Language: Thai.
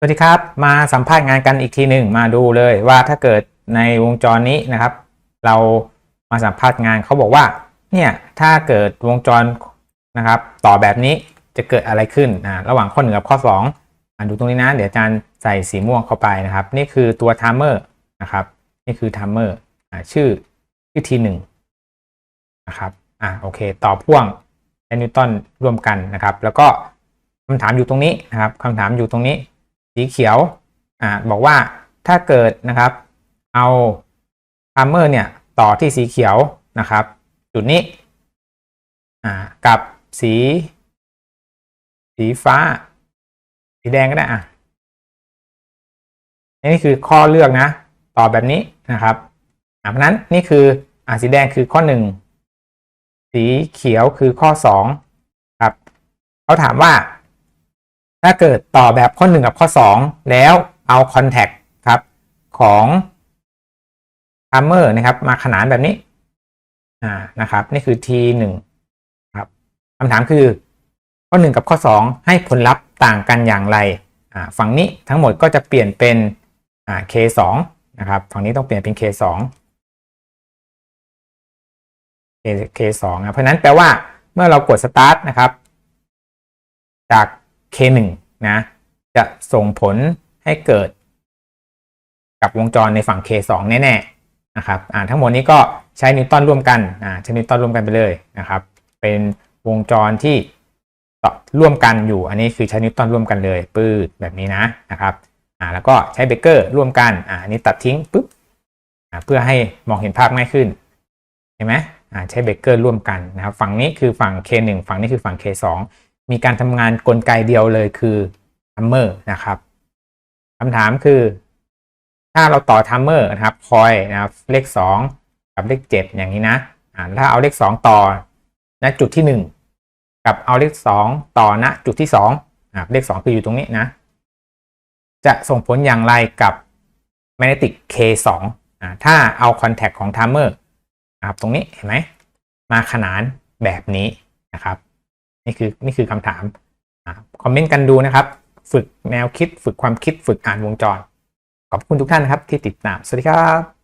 สวัสดีครับ มาสัมภาษณ์งานกันอีกทีหนึ่งมาดูเลยว่าถ้าเกิดในวงจรนี้นะครับ เรามาสัมภาษณ์งานเขาบอกว่าเนี่ยถ้าเกิดวงจรนะครับ ต่อแบบนี้จะเกิดอะไรขึ้นอ่าระหว่างข้อหนึ่งกับข้อ2อ่าดูตรงนี้นะ เดี๋ยวอาจารย์ใส่สีม่วงเข้าไปนะครับ นี่คือตัวไทม์เมอร์นะครับ นี่คือไทม์เมอร์อ่าชื่อชื่อทีหนึ่งนะครับอ่าโอเค ต่อพ่วงและนิวตันร่วมกันนะครับ แล้วก็คำถามอยู่ตรงนี้นะครับคำถามอยู่ตรงนี้ สีเขียวอ่าบอกว่าถ้าเกิดนะครับ เอาพาร์เมอร์เนี่ยต่อที่สีเขียวนะครับ จุดนี้อ่ากับสี สีฟ้า สีแดงก็ได้อะนี่คือข้อเลือกนะ ต่อแบบนี้นะครับอ่าเพราะนั้นนี่คืออ่าสีแดงคือข้อหนึ่งสีเขียวคือข้อสองครับเขาถามว่า ถ้าเกิดต่อแบบข้อ 1 กับข้อ 2 แล้วเอาคอนแทคครับของทามเมอร์นะครับ มาขนานแบบนี้อ่านะครับ นี่คือ t 1ครับคำถามคือข้อ 1 กับข้อ 2 ให้ผลลัพธ์ต่างกันอย่างไรอ่าฝั่งนี้ทั้งหมดก็จะเปลี่ยนเป็นอ่า k 2นะครับฝั่งนี้ต้องเปลี่ยนเป็น k 2 k k 2นะเพราะนั้นแปลว่าเมื่อเรากด start นะครับ จาก K1 นะ จะส่งผลให้เกิด กับวงจรในฝั่ง K2 แน่ๆนะครับอ่าทั้งหมดนี้ก็ใช้นิวตันร่วมกันอ่าใช้นิวตันร่วมกันไปเลยนะครับ เป็นวงจรที่ต่อร่วมกันอยู่ อันนี้คือใช้นิวตันร่วมกันเลยปืดแบบนี้นะนะครับอ่าแล้วก็ใช้เบเกอร์ร่วมกันอ่าอันนี้ตัดทิ้งปุ๊บอ่าเพื่อให้มองเห็นภาพง่ายขึ้นเห็นไหมอ่าใช้เบเกอร์ร่วมกันนะครับ ฝั่งนี้คือฝั่ง K1 ฝั่งนี้คือฝั่ง K2 มีการทำงานกลไกเดียวเลยคือทัมเมอร์นะครับคำถามคือ ถ้าเราต่อทัมเมอร์นะครับคอยนะครับเลข 2 กับเลข 7 อย่างนี้นะอ่าถ้าเอาเลข 2 ต่อณจุดที่ 1 กับเอาเลข 2 ต่อณจุดที่2อ่าเลข 2 คืออยู่ตรงนี้นะ จะส่งผลอย่างไรกับ magnetic K2 อ่าถ้าเอาคอนแทคของทัมเมอร์นะครับตรงนี้เห็นไหมมาขนานแบบนี้นะครับ นี่คือนี่คือคำถามคอมเมนต์กันดูนะครับ ฝึกแนวคิด ฝึกความคิด ฝึกอ่านวงจร ขอบคุณทุกท่านนะครับที่ติดตาม สวัสดีครับ